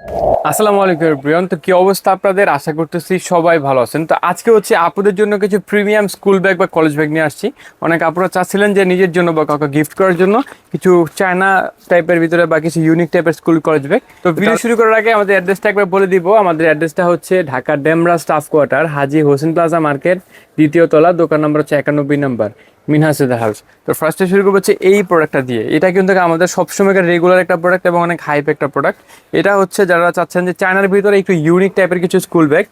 আসসালামু আলাইকুম প্রিয়ন তো কি অবস্থা আপনাদের? আশা করতেছি সবাই ভালো আছেন। তো আজকে হচ্ছে আপুদের জন্য কিছু প্রিমিয়াম স্কুল ব্যাগ বা কলেজ ব্যাগ নিয়ে আসছি। অনেক আপুরা চাচ্ছিলেন যে নিজের জন্য বা কাউকে গিফট করার জন্য কিছু চায়না টাইপের ভিতরে বা কিছু ইউনিক টাইপের স্কুল কলেজ ব্যাগ তো ভিডিও শুরু করার আগে আমাদের অ্যাড্রেসটা একবার বলে দিব। আমাদের অ্যাড্রেসটা হচ্ছে Dhaka Demra staff quarter Haji Hossain plaza market দ্বিতীয় তলা দোকান নম্বর হচ্ছে একানব্বই নাম্বার। মিনহাসুদা হাউস। তো ফার্স্টে শুরু করব হচ্ছে এই প্রোডাক্টটা দিয়ে। এটা কিন্তু আমাদের সবসময়কার রেগুলার একটা প্রোডাক্ট এবং অনেক হাইপ একটা প্রোডাক্ট এটা হচ্ছে যারা চাচ্ছেন যে চায়নার ভিতরে একটু ইউনিক টাইপের কিছু স্কুল ব্যাগ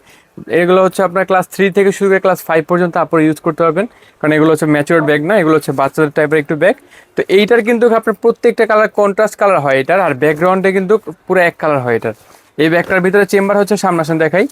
এগুলো হচ্ছে আপনার ক্লাস থ্রি থেকে শুরু করে ক্লাস ফাইভ পর্যন্ত আপনার ইউজ করতে পারবেন। কারণ এগুলো হচ্ছে ম্যাচিওর ব্যাগ না, এগুলো হচ্ছে বাচ্চাদের টাইপের একটু ব্যাগ তো এইটার কিন্তু আপনার প্রত্যেকটা কালার কন্ট্রাস্ট কালার হয় এটার, আর ব্যাকগ্রাউন্ডে কিন্তু পুরো এক কালার হয় এটার। এই ব্যাগটার ভিতরে চেম্বার হচ্ছে সামনাসাম দেখাই।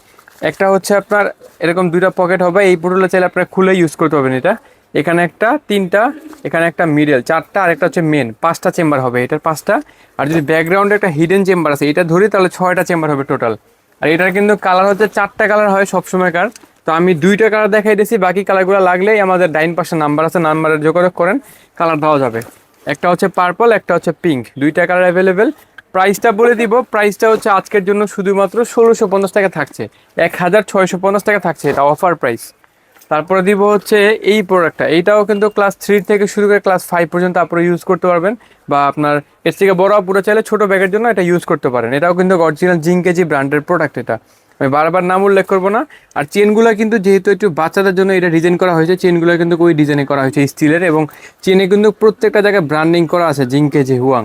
একটা হচ্ছে আপনার এরকম দুইটা পকেট হবে, এই পুরোটা চাইলে আপনার খুলে ইউজ করতে পারবেন এটা। এখানে একটা, তিনটা, এখানে একটা মিডল চারটা আর একটা হচ্ছে মেন পাঁচটা চেম্বার হবে এটার পাঁচটা। আর যদি ব্যাকগ্রাউন্ডে একটা হিডেন চেম্বার আছে, এটা ধরি তাহলে ছয়টা চেম্বার হবে টোটাল আর এটার কিন্তু কালার হচ্ছে, চারটা কালার হয় সবসময়কার। তো আমি দুইটা কালার দেখাই দিয়েছি, বাকি কালারগুলো লাগলেই আমাদের ডাইন পাশে নাম্বার আছে নাম্বারের যোগাযোগ করেন কালার দেওয়া যাবে। একটা হচ্ছে পার্পল একটা হচ্ছে পিঙ্ক দুইটা কালার অ্যাভেলেবেল প্রাইসটা বলে দিব প্রাইসটা হচ্ছে আজকের জন্য শুধুমাত্র ষোলোশো পঞ্চাশ টাকা থাকছে। এক হাজার ছয়শো পঞ্চাশ টাকা থাকছে এটা অফার প্রাইস তারপরে দিব হচ্ছে এই প্রোডাক্টটা এইটাও কিন্তু ক্লাস থ্রি থেকে শুরু করে ক্লাস ফাইভ পর্যন্ত আপনারা ইউজ করতে পারবেন বা আপনার এর থেকে বড় পুরো চাইলে ছোটো ব্যাগের জন্য এটা ইউজ করতে পারেন। এটাও কিন্তু অরিজিনাল জিঙ্কেজি ব্র্যান্ডের প্রোডাক্ট এটা। আমি বারবার নাম উল্লেখ করব না। আর চেনগুলো কিন্তু যেহেতু একটু বাচ্চাদের জন্য এটা ডিজাইন করা হয়েছে চেনগুলো কিন্তু ওই ডিজাইনে করা হয়েছে স্টিলের এবং চেনে কিন্তু প্রত্যেকটা জায়গায় ব্র্যান্ডিং করা আছে জিঙ্কেজি হুয়াং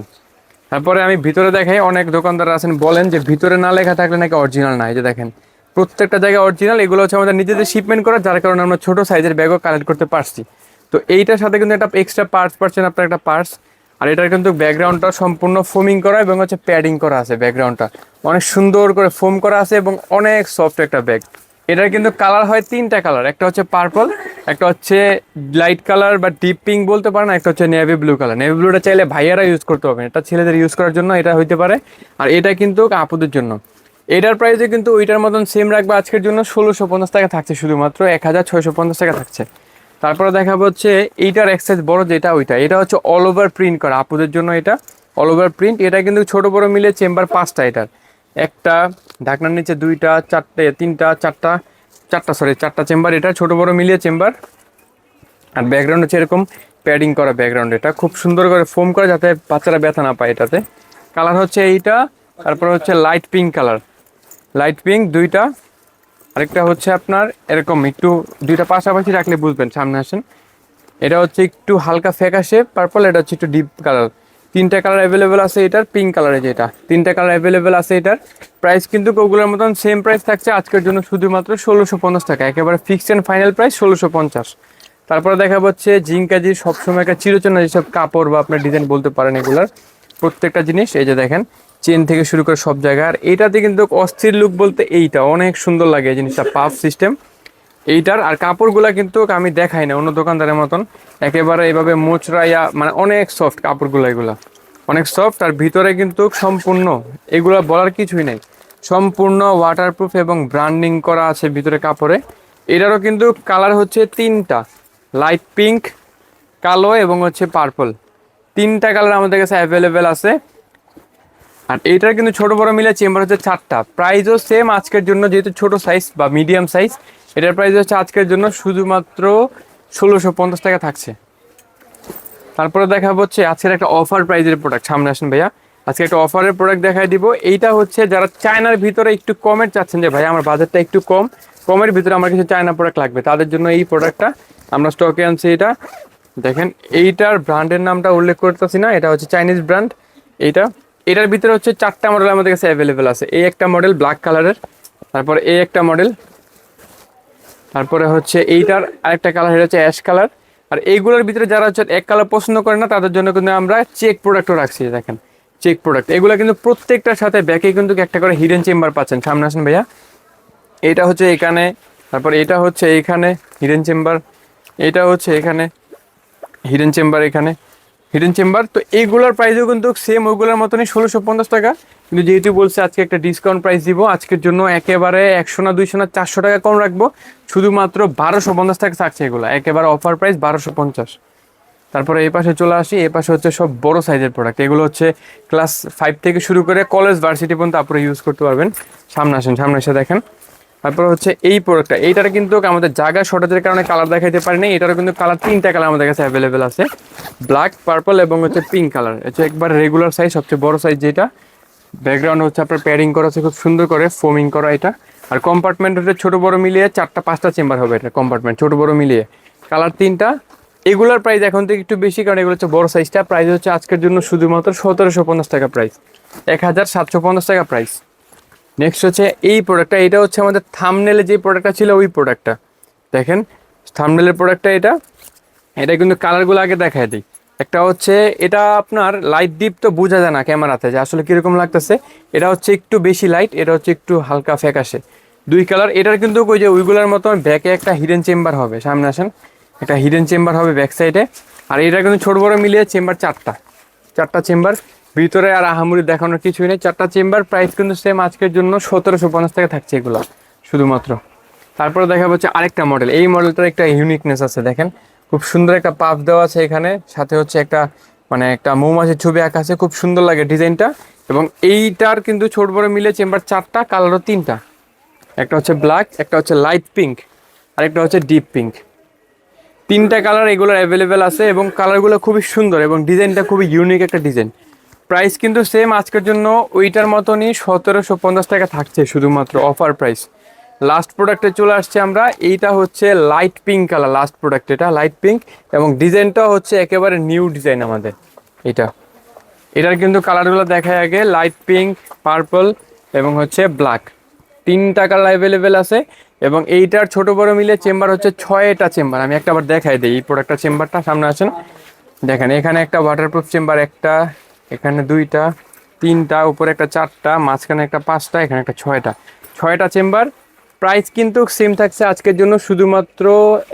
তারপরে আমি ভিতরে দেখাই, অনেক দোকানদার আছেন, বলেন যে ভিতরে না লেখা থাকলে নাকি অরিজিনাল না, এই যে দেখেন। প্রত্যেকটা জায়গায় অরিজিনাল এগুলো হচ্ছে আমাদের নিজেদের শিপমেন্ট করা, যার কারণে আমরা ছোটো সাইজের ব্যাগও কালেক্ট করতে পারছি। তো এইটার সাথে কিন্তু একটা এক্সট্রা পার্টস পাচ্ছেন আপনার, একটা পার্টস আর এটার কিন্তু ব্যাকগ্রাউন্ডটা সম্পূর্ণ ফোমিং করা এবং হচ্ছে প্যাডিং করা আছে ব্যাকগ্রাউন্ডটা অনেক সুন্দর করে ফোম করা আছে এবং অনেক সফট একটা ব্যাগ এটার কিন্তু কালার হয় তিনটা কালার একটা হচ্ছে পার্পল একটা হচ্ছে লাইট কালার বা ডিপ পিঙ্ক বলতে পারেন একটা হচ্ছে নেভি ব্লু কালার নেভি ব্লুটা চাইলে ভাইয়ারা ইউজ করতে পারবেন, এটা ছেলেদের ইউজ করার জন্য এটা হইতে পারে। আর এটা কিন্তু আপুদের জন্য। এটার প্রাইসে কিন্তু ওইটার মতন সেম রাখবে আজকের জন্য ষোলোশো পঞ্চাশ টাকা থাকছে শুধুমাত্র এক হাজার ছয়শো পঞ্চাশ টাকা থাকছে। তারপরে দেখাবো হচ্ছে এইটার এক্সাইজ বড় যেটা ওইটা। এটা হচ্ছে অল ওভার প্রিন্ট করা, আপুদের জন্য এটা অল ওভার প্রিন্ট এটা কিন্তু ছোট বড় মিলে চেম্বার পাঁচটা এটার। একটা, ঢাকনার নিচে দুইটা, চারটে, তিনটা, চারটা চারটা সরি চারটা চেম্বার এটা, ছোট বড় মিলিয়ে চেম্বার আর ব্যাকগ্রাউন্ড হচ্ছে এরকম প্যাডিং করা ব্যাকগ্রাউন্ড এটা। খুব সুন্দর করে ফোম করা যাতে বাচ্চারা ব্যথা না পায় এটাতে। কালার হচ্ছে এইটা, তারপর হচ্ছে light pink colour light pink দুইটা। আরেকটা হচ্ছে আপনার এরকম একটু দুইটা পাশাপাশি রাখলে বুঝবেন, সামনে আসেন। এটা হচ্ছে একটু হালকা ফ্যাকাশে পার্পল এটা হচ্ছে একটু ডিপ কালার তিনটা কালার অ্যাভেলেবেল আছে এটার পিঙ্ক কালারে যেটা। তিনটা কালার অ্যাভেলেবেল আছে এটার। প্রাইস কিন্তু ওগুলোর মতন সেম প্রাইস থাকছে আজকের জন্য শুধুমাত্র ষোলোশো পঞ্চাশ টাকা। একেবারে ফিক্সড অ্যান্ড ফাইনাল প্রাইস ষোলোশো পঞ্চাশ। তারপরে দেখা হচ্ছে জিঙ্কাজির সবসময় একটা চিরচেনা যেসব কাপড় বা আপনার ডিজাইন বলতে পারেন এগুলার, প্রত্যেকটা জিনিস, এই যে দেখেন। চেন থেকে শুরু করে সব জায়গায়। আর এইটাতে কিন্তু অস্থির লুক বলতে এইটা, অনেক সুন্দর লাগে জিনিসটা পাফ সিস্টেম এইটার, আর কাপড়গুলা কিন্তু আমি দেখাই না, অন্য দোকানদারের মতন। একেবারে এইভাবে মোচড়াইয়া মানে অনেক সফট কাপড়গুলো এগুলা। অনেক সফট আর ভিতরে কিন্তু সম্পূর্ণ, এগুলো বলার কিছুই নেই। সম্পূর্ণ ওয়াটারপ্রুফ এবং ব্র্যান্ডিং করা আছে ভিতরে কাপড়ে। এটারও কিন্তু কালার হচ্ছে তিনটা লাইট পিঙ্ক কালো এবং হচ্ছে পার্পল তিনটা কালার আমাদের কাছে অ্যাভেলেবেল আছে। আর এইটার কিন্তু ছোট বড় মিলে চেম্বার হচ্ছে চারটা। প্রাইসও সেম আজকের জন্য, যেহেতু ছোট সাইজ বা মিডিয়াম সাইজ এটার প্রাইস হচ্ছে আজকের জন্য শুধুমাত্র ষোলোশো পঞ্চাশ টাকা থাকছে। তারপরে দেখা হচ্ছে আজকের একটা অফার প্রাইজের প্রোডাক্ট সামনে আসেন ভাইয়া। আজকে একটা অফারের প্রোডাক্ট দেখাই দিব। এইটা হচ্ছে যারা চায়নার ভিতরে একটু কমের চাচ্ছেন যে ভাই আমার বাজারটা একটু কম। কমের ভিতরে আমার কিছু চায়না প্রোডাক্ট লাগবে। তাদের জন্য এই প্রোডাক্টটা আমরা স্টকে আনছি এটা। দেখেন, এইটার ব্র্যান্ডের নামটা উল্লেখ করতেছি না। এটা হচ্ছে চাইনিজ ব্র্যান্ড এইটা এটার ভিতরে হচ্ছে চারটা মডেল আমাদের কাছে অ্যাভেলেবেল আছে। এই একটা মডেল ব্ল্যাক কালারের তারপর এই একটা মডেল তারপরে হচ্ছে এইটার আরেকটা কালার হচ্ছে অ্যাশ কালার আর এইগুলোর ভিতরে যারা হচ্ছে এক কালার পছন্দ করে না, তাদের জন্য কিন্তু আমরা চেক প্রোডাক্টও রাখছি দেখেন চেক প্রোডাক্ট এগুলো কিন্তু প্রত্যেকটার সাথে ব্যাকে কিন্তু একটা করে হিডেন চেম্বার পাচ্ছেন, সামনে আসেন ভাইয়া। এটা হচ্ছে এখানে, তারপর এটা হচ্ছে এইখানে হিডেন চেম্বার এটা হচ্ছে এখানে হিডেন চেম্বার এখানে। হিডেন চেম্বার তো এইগুলোর প্রাইসও কিন্তু সেম ওইগুলোর মতনই ষোলোশো পঞ্চাশ টাকা। কিন্তু যেহেতু বলছে আজকে একটা ডিসকাউন্ট প্রাইস দিব, আজকের জন্য একেবারে একশো না দুইশো না চারশো টাকা কম রাখব। শুধুমাত্র বারোশো পঞ্চাশ টাকা থাকছে এগুলো, একেবারে অফার প্রাইস বারোশো পঞ্চাশ। তারপরে এই পাশে চলে আসি, এই পাশে হচ্ছে সব বড় সাইজের প্রোডাক্ট এগুলো হচ্ছে ক্লাস ফাইভ থেকে শুরু করে কলেজ ভার্সিটি পর্যন্ত আপনারা ইউজ করতে পারবেন। সামনে আসেন, সামনে এসে দেখেন। তারপর হচ্ছে এই প্রোডাক্টটা এইটার কিন্তু আমাদের জায়গা শর্টেজের কারণে কালার দেখাইতে পারি না এটারও কিন্তু কালার তিনটা কালার আমাদের কাছে অ্যাভেলেবেল আছে। ব্ল্যাক পার্পল এবং হচ্ছে পিঙ্ক কালার হচ্ছে একবার রেগুলার সাইজ সবচেয়ে বড় সাইজ যেটা। ব্যাকগ্রাউন্ড হচ্ছে আপনার প্যাডিং করা আছে, খুব সুন্দর করে ফোমিং করা এটা। আর কম্পার্টমেন্ট হচ্ছে ছোটো বড় মিলিয়ে চারটা, পাঁচটা চেম্বার হবে এটা কম্পার্টমেন্ট ছোটো বড় মিলিয়ে। কালার তিনটা। এগুলোর প্রাইস এখন থেকে একটু বেশি, কারণ এগুলো হচ্ছে বড় সাইজটা প্রাইস হচ্ছে আজকের জন্য শুধুমাত্র সতেরোশো পঞ্চাশ টাকা প্রাইস এক হাজার সাতশো পঞ্চাশ টাকা প্রাইস নেক্সট হচ্ছে এই প্রোডাক্টটা এটা হচ্ছে আমাদের থামনেলে যে প্রোডাক্টটা ছিল, ওই প্রোডাক্টটা দেখেন থামনেলের প্রোডাক্টটা এটা এটা কিন্তু কালারগুলো আগে দেখায় দিই। একটা হচ্ছে, এটা আপনার লাইট ডিপ তো বোঝা যায় না ক্যামেরাতে যে আসলে কীরকম লাগতেছে। এটা হচ্ছে একটু বেশি লাইট এটা হচ্ছে একটু হালকা ফ্যাকাশে। দুই কালার এটার কিন্তু ওই যে ওইগুলোর মতন ব্যাকে একটা হিডেন চেম্বার হবে। সামনে আসেন, একটা হিডেন চেম্বার হবে ব্যাক সাইডে আর এটা কিন্তু ছোট বড় মিলিয়ে চেম্বার চারটা। চারটা চেম্বার ভিতরে আর আহামুরি দেখানোর কিছুই নেই। চারটা চেম্বার প্রাইস কিন্তু সেম আজকের জন্য সতেরোশো পঞ্চাশ টাকা থাকছে এগুলো, শুধুমাত্র। তারপরে দেখা হচ্ছে আরেকটা মডেল এই মডেলটার একটা ইউনিকনেস আছে, দেখেন। খুব সুন্দর একটা পাফ দেওয়া আছে এখানে। সাথে হচ্ছে একটা মানে একটা মৌমাছির ছবি আঁকা আছে, খুব সুন্দর লাগে ডিজাইনটা। এবং এইটার কিন্তু ছোট বড় মিলে চেম্বার চারটা কালারও তিনটা। একটা হচ্ছে ব্ল্যাক একটা হচ্ছে লাইট পিঙ্ক আর একটা হচ্ছে ডিপ পিঙ্ক তিনটা কালার এগুলোর অ্যাভেলেবেল আছে এবং কালারগুলো খুবই সুন্দর এবং ডিজাইনটা খুবই ইউনিক একটা ডিজাইন প্রাইস কিন্তু সেম আজকের জন্য ওইটার মতনই সতেরোশো পঞ্চাশ টাকা থাকছে শুধুমাত্র অফার প্রাইস লাস্ট প্রোডাক্টে চলে আসছে আমরা, এইটা হচ্ছে light pink colour last product এটা লাইট পিঙ্ক এবং ডিজাইনটা হচ্ছে একেবারে নিউ ডিজাইন আমাদের এটা এটার কিন্তু কালারগুলো দেখায় আগে লাইট পিঙ্ক পার্পল এবং হচ্ছে ব্ল্যাক তিনটা কালার অ্যাভেলেবেল আছে, এবং এইটার ছোট বড় মিলে চেম্বার হচ্ছে ছয়টা চেম্বার আমি একটা আবার দেখাই দিই, এই প্রোডাক্টটা চেম্বারটা সামনে আছেন দেখেন, এখানে একটা ওয়াটারপ্রুফ চেম্বার একটা এখানে দুইটা, তিনটা, উপরে একটা চারটা, মাঝখানে একটা পাঁচটা, এখানে একটা ছয়টা। ছয়টা চেম্বার। প্রাইস কিন্তু সেম থাকছে আজকের জন্য শুধুমাত্র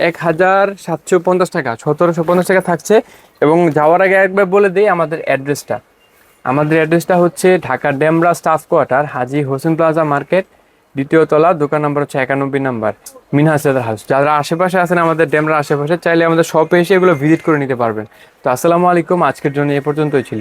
এক হাজার সাতশো পঞ্চাশ টাকা, সতেরোশো পঞ্চাশ টাকা থাকছে। এবং যাওয়ার আগে একবার বলে দিই আমাদের অ্যাড্রেসটা। আমাদের অ্যাড্রেসটা হচ্ছে Dhaka Demra staff quarter, Haji Hossain plaza market, দ্বিতীয় তলা, দোকান নাম্বার হচ্ছে একানব্বই নাম্বার মিনহাস হাউস। যারা আশেপাশে আছেন আমাদের ডেমরা আশেপাশে, চাইলে আমাদের শপে এসে এগুলো ভিজিট করে নিতে পারবেন। তো আসসালামু আলাইকুম, আজকের জন্য এ পর্যন্তই ছিল।